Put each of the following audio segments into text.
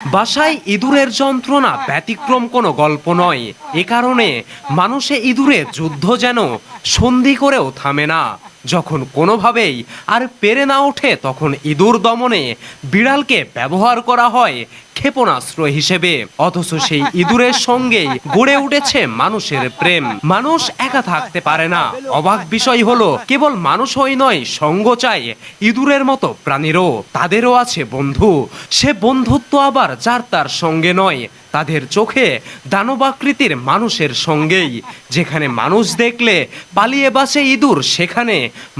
বাসায় ইঁদুরের যন্ত্রণা ব্যতিক্রম কোনো গল্প নয়। এ কারণে মানুষে ইঁদুরের যুদ্ধ যেন সন্ধি করেও থামে না। যখন কোনোভাবেই আর পেরে না ওঠে, তখন ইঁদুর দমনে বিড়ালকে ব্যবহার করা হয় ক্ষেপণাস্ত্র হিসেবে। অথচ সেই ইঁদুরের সঙ্গেই গড়ে উঠেছে মানুষের প্রেম। মানুষ একা থাকতে পারে না। অবাক বিষয় হলো, কেবল মানুষ মানুষই নয়, সঙ্গ চায় ইঁদুরের মতো প্রাণীরও। তাদেরও আছে বন্ধু। সে বন্ধুত্ব আবার যার তার সঙ্গে নয় তাদের চোখে দানবাকৃতির মানুষের সঙ্গেই। যেখানে মানুষ দেখলে পালিয়ে বাসে ইঁদুর, সেখানে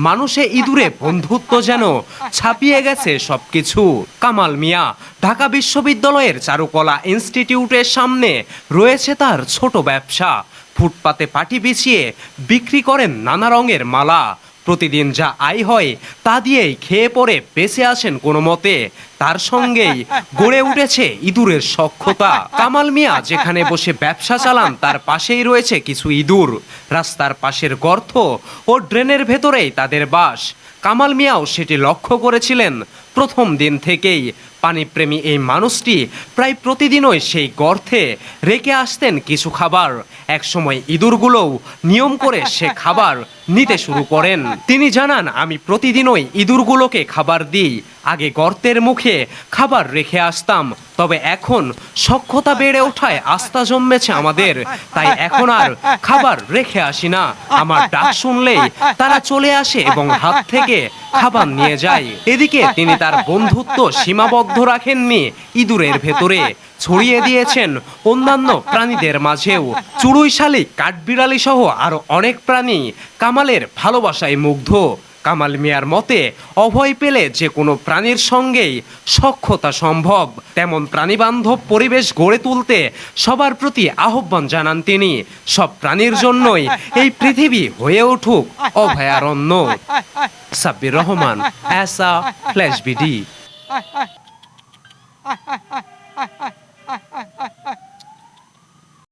মানুষে ইঁদুরে বন্ধুত্ব যেন ছাপিয়ে গেছে সবকিছু। কামাল মিয়া, ঢাকা বিশ্ববিদ্যালয়ের চারুকলা ইনস্টিটিউটের সামনে রয়েছে তার ছোট ব্যবসা। ফুটপাতে পাটি বিছিয়ে বিক্রি করেন নানা রঙের মালা। প্রতিদিন যা আয় হয় তা দিয়েই খেয়ে পরে বেঁচে আসেন কোনো মতে। তার সঙ্গেই গড়ে উঠেছে ইঁদুরের সক্ষতা। কামাল মিয়া যেখানে বসে ব্যবসা চালান, তার পাশেই রয়েছে কিছু ইঁদুর। রাস্তার পাশের গর্ত ও ড্রেনের ভেতরেই তাদের বাস। কামাল মিয়াও সেটি লক্ষ্য করেছিলেন। প্রথম দিন থেকেই পানিপ্রেমী এই মানুষটি প্রায় প্রতিদিনই সেই গর্তে রেখে আসতেন কিছু খাবার। একসময় ইঁদুরগুলোও নিয়ম করে সে খাবার নিতে শুরু করেন। তিনি জানান, আমি প্রতিদিনই ইঁদুরগুলোকে খাবার দিই। আগে গর্তের মুখে খাবার রেখে আসতাম, তবে এখন সক্ষতা বেড়ে ওঠায় আস্থা জন্মেছে আমাদের। তাই এখন আর খাবার রেখে আসি না। আমার ডাক শুনলেই তারা চলে আসে এবং হাত থেকে খাবার নিয়ে যায়। এদিকে তিনি তার বন্ধুত্ব সীমাবদ্ধ রাখেননি ইঁদুরের ভেতরে। ছড়িয়ে দিয়েছেন অন্যান্য প্রাণীদের মাঝেও। চুড়ুই শালিক কাঠবিড়ালি সহ আরও অনেক প্রাণী কামালের ভালোবাসায় মুগ্ধ। কামাল মিয়ার মতে, অভয় পেলে যে কোনো প্রাণীর সঙ্গেই সক্ষতা সম্ভব। তেমন প্রাণীবান্ধব পরিবেশ গড়ে তুলতে সবার প্রতি আহ্বান জানান তিনি। সব প্রাণীর জন্যই এই পৃথিবী হয়ে উঠুক অভয়ারণ্য। সাব্বির রহমান অ্যাসা ফ্ল্যাশ বিডি।